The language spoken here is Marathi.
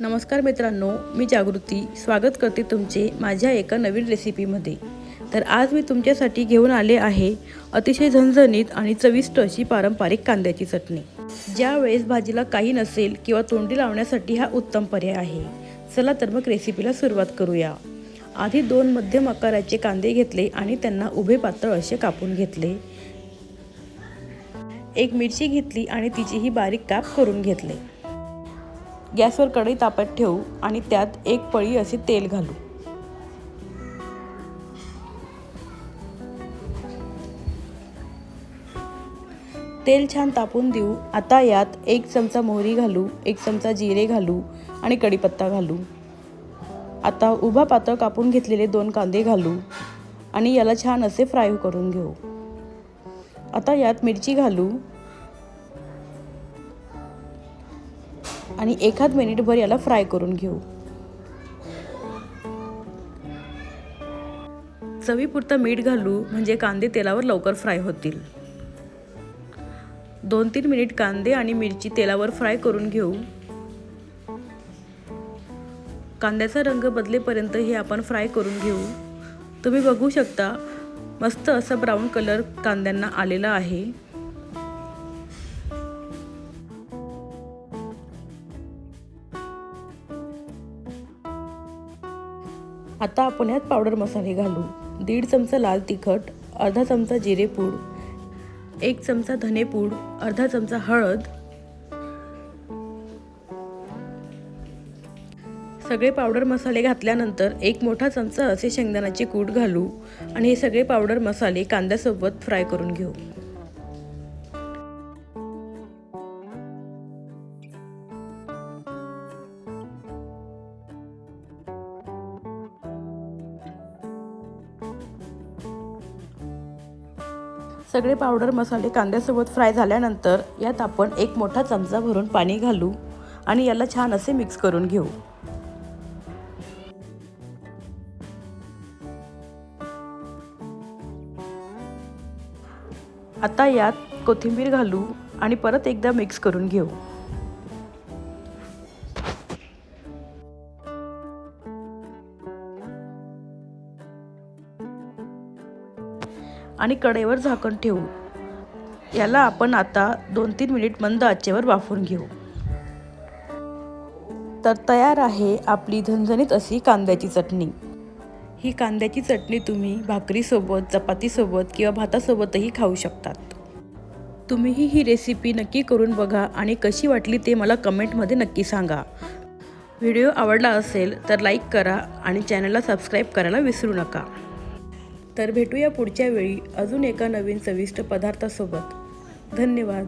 नमस्कार मित्रांनो मी जागृती. स्वागत करते तुमचे माझ्या एका नवीन रेसिपीमध्ये तर आज मी तुमच्यासाठी घेऊन आले आहे अतिशय झणझणीत आणि चविष्ट अशी पारंपरिक कांद्याची चटणी. ज्या वेळेस भाजीला काही नसेल किंवा तोंडी लावण्यासाठी हा उत्तम पर्याय आहे. चला तर मग रेसिपीला सुरुवात करूया. आधी दोन मध्यम आकाराचे कांदे घेतले आणि त्यांना उभे पातळ असे कापून घेतले. एक मिरची घेतली आणि तिचीही बारीक काप करून घेतले. गॅसवर कढई तापत ठेवू आणि त्यात एक पळी असे तेल घालू. तेल छान तापून देऊ. आता यात एक चमचा मोहरी घालू एक चमचा जिरे घालू आणि कढीपत्ता घालू. आता उभा पातळ कापून घेतलेले दोन कांदे घालू आणि याला छान असे फ्राय करून घेऊ. आता यात मिरची घालू आणि एखाद मिनिटभर याला फ्राय करून घेऊ. चवीपुरतं मीठ घालू म्हणजे कांदे तेलावर लवकर फ्राय होतील. दोन तीन मिनिट कांदे आणि मिरची तेलावर फ्राय करून घेऊ. कांद्याचा रंग बदलेपर्यंत हे आपण फ्राय करून घेऊ. तुम्ही बघू शकता मस्त असा ब्राऊन कलर कांद्यांना आलेला आहे. आता आपण यात पावडर मसाले घालू. दीड चमचा लाल तिखट अर्धा चमचा जिरेपूड एक चमचा धनेपूड अर्धा चमचा हळद. सगळे पावडर मसाले घातल्यानंतर एक मोठा चमचा असे शेंगदाण्याचे कूट घालू आणि हे सगळे पावडर मसाले कांद्यासोबत फ्राय करून घेऊ. सगळे पावडर मसाले कांद्यासोबत फ्राय झाल्यानंतर यात आपण एक मोठा चमचा भरून पाणी घालू आणि याला छान असे मिक्स करून घेऊ. आता यात कोथिंबीर घालू आणि परत एकदा मिक्स करून घेऊ. आणि कडेवर झाकण ठेवू याला आपण आता दोन तीन मिनिट मंद आचेवर वाफून घेऊ. तर तयार आहे आपली झणझणीत अशी कांद्याची चटणी. ही कांद्याची चटणी तुम्ही भाकरीसोबत चपातीसोबत किंवा भातासोबतही खाऊ शकतात. तुम्हीही ही रेसिपी नक्की करून बघा आणि कशी वाटली ते मला कमेंटमध्ये नक्की सांगा. व्हिडिओ आवडला असेल तर लाईक करा आणि चॅनलला सबस्क्राईब करायला विसरू नका. तर भेटूया पुढच्या वेळी. अजून एका नवीन चविष्ट पदार्थासोबत. धन्यवाद.